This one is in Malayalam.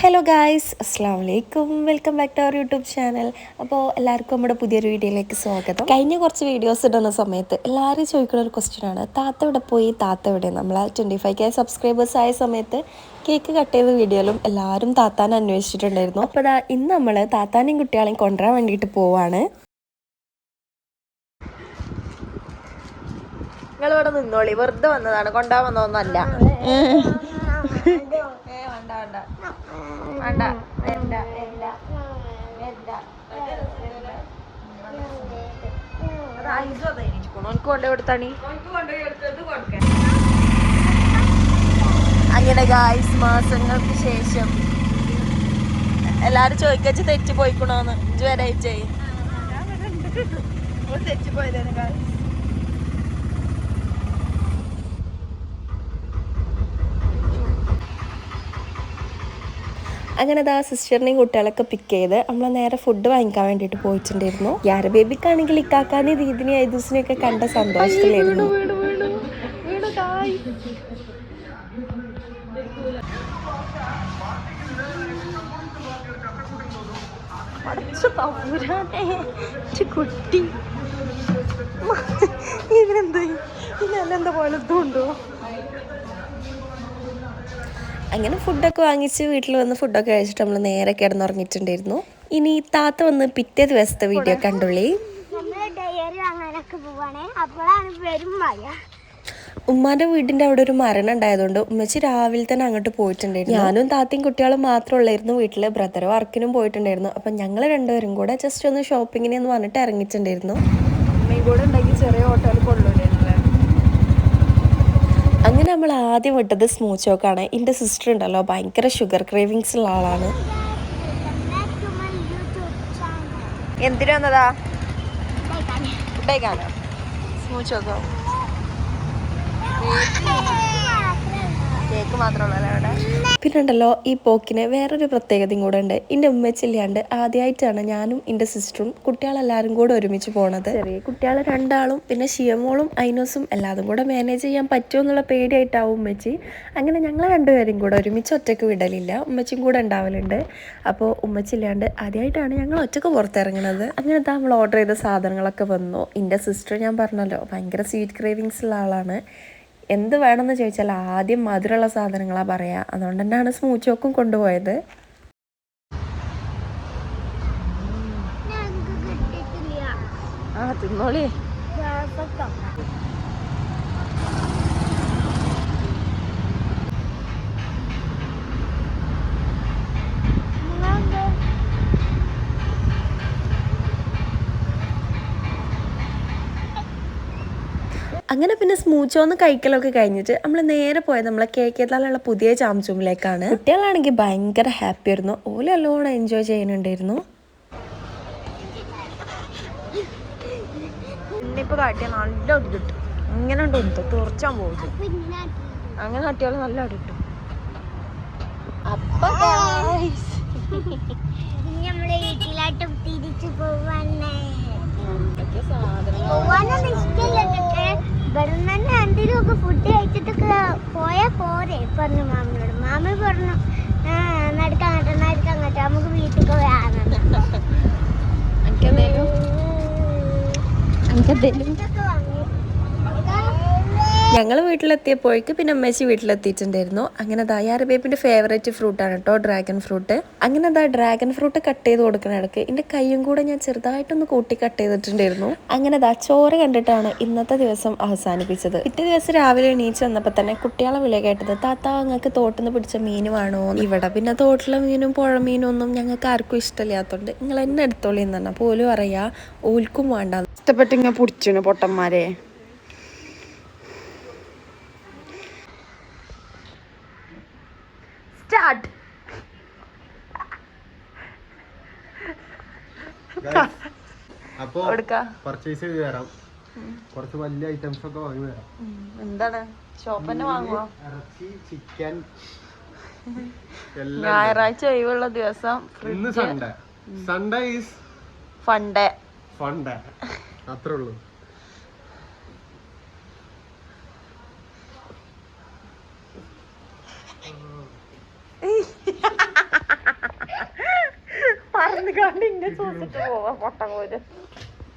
ഹലോ ഗായ്സ് അസ്സാം വലൈക്കും welcome back to our YouTube channel അപ്പോൾ എല്ലാവർക്കും നമ്മുടെ പുതിയൊരു വീഡിയോയിലേക്ക് സ്വാഗതം. കഴിഞ്ഞ കുറച്ച് വീഡിയോസ് ഇടുന്ന സമയത്ത് എല്ലാവരും ചോദിക്കുന്ന ഒരു ക്വസ്റ്റ്യൻ ആണ്. താത്ത ഇവിടെ പോയി? താത്ത ഇവിടെ നമ്മൾ ട്വന്റി ഫൈവ് കെ സബ്സ്ക്രൈബേഴ്സ് ആയ സമയത്ത് കേക്ക് കട്ട് ചെയ്ത വീഡിയോയിലും എല്ലാവരും താത്താനെ അന്വേഷിച്ചിട്ടുണ്ടായിരുന്നു. അപ്പോൾ അതാ ഇന്ന് നമ്മൾ താത്താനെയും കുട്ടികളെയും കൊണ്ടുവരാൻ വേണ്ടിയിട്ട് പോവാണ്. നിങ്ങൾ ഇവിടെ നിന്നോളി. വെറുതെ വന്നതാണ്. കൊണ്ടുപോകാൻ വന്നതൊന്നല്ല വേണ്ട വേണ്ട. വേണ്ട വേണ്ട. വേണ്ട വേണ്ട. എനിക്ക് കൊണ്ടേ കൊടുത്താണി അങ്ങനെ ഗായ്സ് മാസങ്ങൾക്ക് ശേഷം. എല്ലാരും ചോദിക്കച്ച് തെറ്റ് പോയിക്കണോന്ന് ഇതുവരെ ചെയ്യും തെറ്റ് പോയതാണ് ഗായ്സ് അങ്ങനെ ദാ സിസ്റ്ററിനെയും കുട്ടികളൊക്കെ പിക്ക് ചെയ്ത് നമ്മൾ നേരെ ഫുഡ് വാങ്ങിക്കാൻ വേണ്ടിയിട്ട് പോയിട്ടുണ്ടായിരുന്നു. യാര ബേബിക്കാണെങ്കിൽ ഇക്കാക്കാനെ ദീദിനെ ഐദൂസിനെയൊക്കെ കണ്ട സന്തോഷത്തിലായിരുന്നു. കുട്ടി. ഇനി ഇതിനെന്താ പോലെ ഉണ്ടോ? അങ്ങനെ ഫുഡൊക്കെ വാങ്ങിച്ച് വീട്ടിൽ വന്ന് ഫുഡൊക്കെ കഴിച്ചിട്ട് നമ്മൾ നേരെ കിടന്നുറങ്ങിയിട്ടുണ്ടായിരുന്നു. ഇനി താത്ത വന്ന് പിറ്റേ ദിവസത്തെ വീഡിയോ കണ്ടുള്ളി. ഉമ്മാന്റെ വീടിന്റെ അവിടെ ഒരു മരണം ഉണ്ടായതുകൊണ്ട് ഉമ്മച്ചി രാവിലെ തന്നെ അങ്ങോട്ട് പോയിട്ടുണ്ടായിരുന്നു. ഞാനും താത്തയും കുട്ടികളും മാത്രം ഉള്ളായിരുന്നു വീട്ടിൽ. ബ്രദർ വർക്കിനും പോയിട്ടുണ്ടായിരുന്നു. അപ്പൊ ഞങ്ങൾ രണ്ടുപേരും കൂടെ ജസ്റ്റ് ഒന്ന് ഷോപ്പിങ്ങിനെന്ന് പറഞ്ഞിട്ട് ഇറങ്ങിയിട്ടുണ്ടായിരുന്നു. ചെറിയ ഹോട്ടലിൽ കൊള്ളൂലേ അങ്ങനെ നമ്മൾ ആദ്യം വിട്ടത് സ്മൂത്ത് ചോക്കാണ് എന്റെ സിസ്റ്റർ ഉണ്ടല്ലോ ഭയങ്കര ഷുഗർ ക്രേവിങ്സ് ഉള്ള ആളാണ്. എന്തിനു വന്നതാ? ചോക്കോ കേക്ക് മാത്രമല്ല അവിടെ? പിന്നെ ഉണ്ടല്ലോ ഈ പോക്കിന് വേറൊരു പ്രത്യേകതയും കൂടെ ഉണ്ട്. എന്റെ ഉമ്മച്ചില്ലാണ്ട് ആദ്യമായിട്ടാണ് ഞാനും എന്റെ സിസ്റ്ററും കുട്ടികളെല്ലാവരും കൂടെ ഒരുമിച്ച് പോണത്. ചെറിയ കുട്ടികൾ രണ്ടാളും പിന്നെ ഷിയമോളും ഐനോസും എല്ലാതും കൂടെ മാനേജ് ചെയ്യാൻ പറ്റുമോ എന്നുള്ള പേടിയായിട്ടാവും ഉമ്മച്ചി. അങ്ങനെ ഞങ്ങൾ രണ്ടുപേരും കൂടെ ഒരുമിച്ച് ഒറ്റയ്ക്ക് വിടലില്ല. ഉമ്മച്ചിയും കൂടെ ഉണ്ടാവലുണ്ട്. അപ്പോൾ ഉമ്മച്ചില്ലാണ്ട് ആദ്യമായിട്ടാണ് ഞങ്ങൾ ഒറ്റയ്ക്ക് പുറത്തിറങ്ങുന്നത് അങ്ങനെ നമ്മൾ ഓർഡർ ചെയ്ത സാധനങ്ങളൊക്കെ വന്നു. എന്റെ സിസ്റ്റർ ഞാൻ പറഞ്ഞല്ലോ ഭയങ്കര സ്വീറ്റ് ക്രേവിങ്സ് ഉള്ള ആളാണ്. എന്ത് വേണമെന്ന് ചോദിച്ചാൽ ആദ്യം മധുരമുള്ള സാധനങ്ങളാണ് പറയുക അതുകൊണ്ട് തന്നെയാണ് സ്മൂത്ത് ചോക്കും കൊണ്ടുപോയത്. ആ തിന്നോളി. അങ്ങനെ പിന്നെ സ്മൂച്ചോന്ന് കഴിക്കലൊക്കെ കഴിഞ്ഞിട്ട് നമ്മൾ നേരെ പോയത് നമ്മളെ കേക്കേത്താലുള്ള പുതിയ ചാംചൂമിലേക്കാണ് കുട്ടികളാണെങ്കിൽ ഭയങ്കര ഹാപ്പി ആയിരുന്നു. ഓല നല്ലോണം എൻജോയ് ചെയ്യുന്നുണ്ടായിരുന്നു. ഇന്നിപ്പോ കാട്ടിയ നല്ല അടി കിട്ടും ഇങ്ങനെ ഉണ്ട് തുറച്ചാൻ പോകും പിന്നെ അങ്ങനെ കാട്ടിയാൽ നല്ല അടി കിട്ടും ഇനി നമ്മളെ വീട്ടിലായിട്ട് തിരിച്ചു പോവാനേ പക്ഷേ ഇവിടുന്ന് തന്നെ എന്തെങ്കിലും ഒക്കെ ഫുഡ് കഴിച്ചിട്ടൊക്കെ പോയാൽ പോരെ പറഞ്ഞു മാമനോട്. മാമ പറഞ്ഞു നടക്കാങ്ങട്ടെ നടക്കാങ്ങട്ടെ നമുക്ക് വീട്ടിൽ പോയാണെന്ന് എനിക്കെന്തേലും എനിക്കെന്തേലും ഞങ്ങൾ വീട്ടിലെത്തിയപ്പോഴേക്ക് പിന്നെ അമ്മച്ചി വീട്ടിലെത്തിയിട്ടുണ്ടായിരുന്നു. അങ്ങനെ ദയാര ബേബിന്റെ ഫേവറേറ്റ് ഫ്രൂട്ടാണ് കേട്ടോ ഡ്രാഗൺ ഫ്രൂട്ട് അങ്ങനെ അതാ ഡ്രാഗൺ ഫ്രൂട്ട് കട്ട് ചെയ്ത് കൊടുക്കുന്ന ഇടയ്ക്ക് എന്റെ കൈയും കൂടെ ഞാൻ ചെറുതായിട്ടൊന്ന് കൂട്ടി കട്ട് ചെയ്തിട്ടുണ്ടായിരുന്നു. അങ്ങനെ ദാ ചോറ് കണ്ടിട്ടാണ് ഇന്നത്തെ ദിവസം അവസാനിപ്പിച്ചത്. പിറ്റേ ദിവസം രാവിലെ എണീച്ച് വന്നപ്പോൾ തന്നെ കുട്ടികളെ വിളി കേട്ടത് താത്ത ഞങ്ങൾക്ക് തോട്ടിൽ പിടിച്ച മീൻ വേണോ? ഇവിടെ പിന്നെ തോട്ടിലെ മീനും പുഴ മീനും ഒന്നും ഞങ്ങൾക്ക് ആർക്കും ഇഷ്ടമില്ലാത്തതുകൊണ്ട് നിങ്ങൾ എന്നെ എടുത്തോളി എന്ന് പറഞ്ഞാൽ പോലും അറിയാ ഓൽക്കും വേണ്ട ഇഷ്ടപ്പെട്ട് ഇങ്ങനെ പിടിച്ചു പൊട്ടന്മാരെ. സ്റ്റാർട്ട് അപ്പോ പർച്ചേസ് ചെയ്ത് തരാം. കുറച്ച് വലിയ ഐറ്റംസ് ഒക്കെ വാങ്ങി തരാം. എന്താണ്? ഷോപ്പ് തന്നെ വാങ്ങുക ഇറച്ചി ചിക്കൻ ഞായറാഴ്ച ഒഴിവുള്ള ദിവസം ഇന്ന് Sunday Sunday is funday day അത്രേ ഉള്ളൂ. വന്ന് കണ്ട് ഇന്നെ ചോദിച്ചിട്ട് പോവാ പൊട്ട പോര്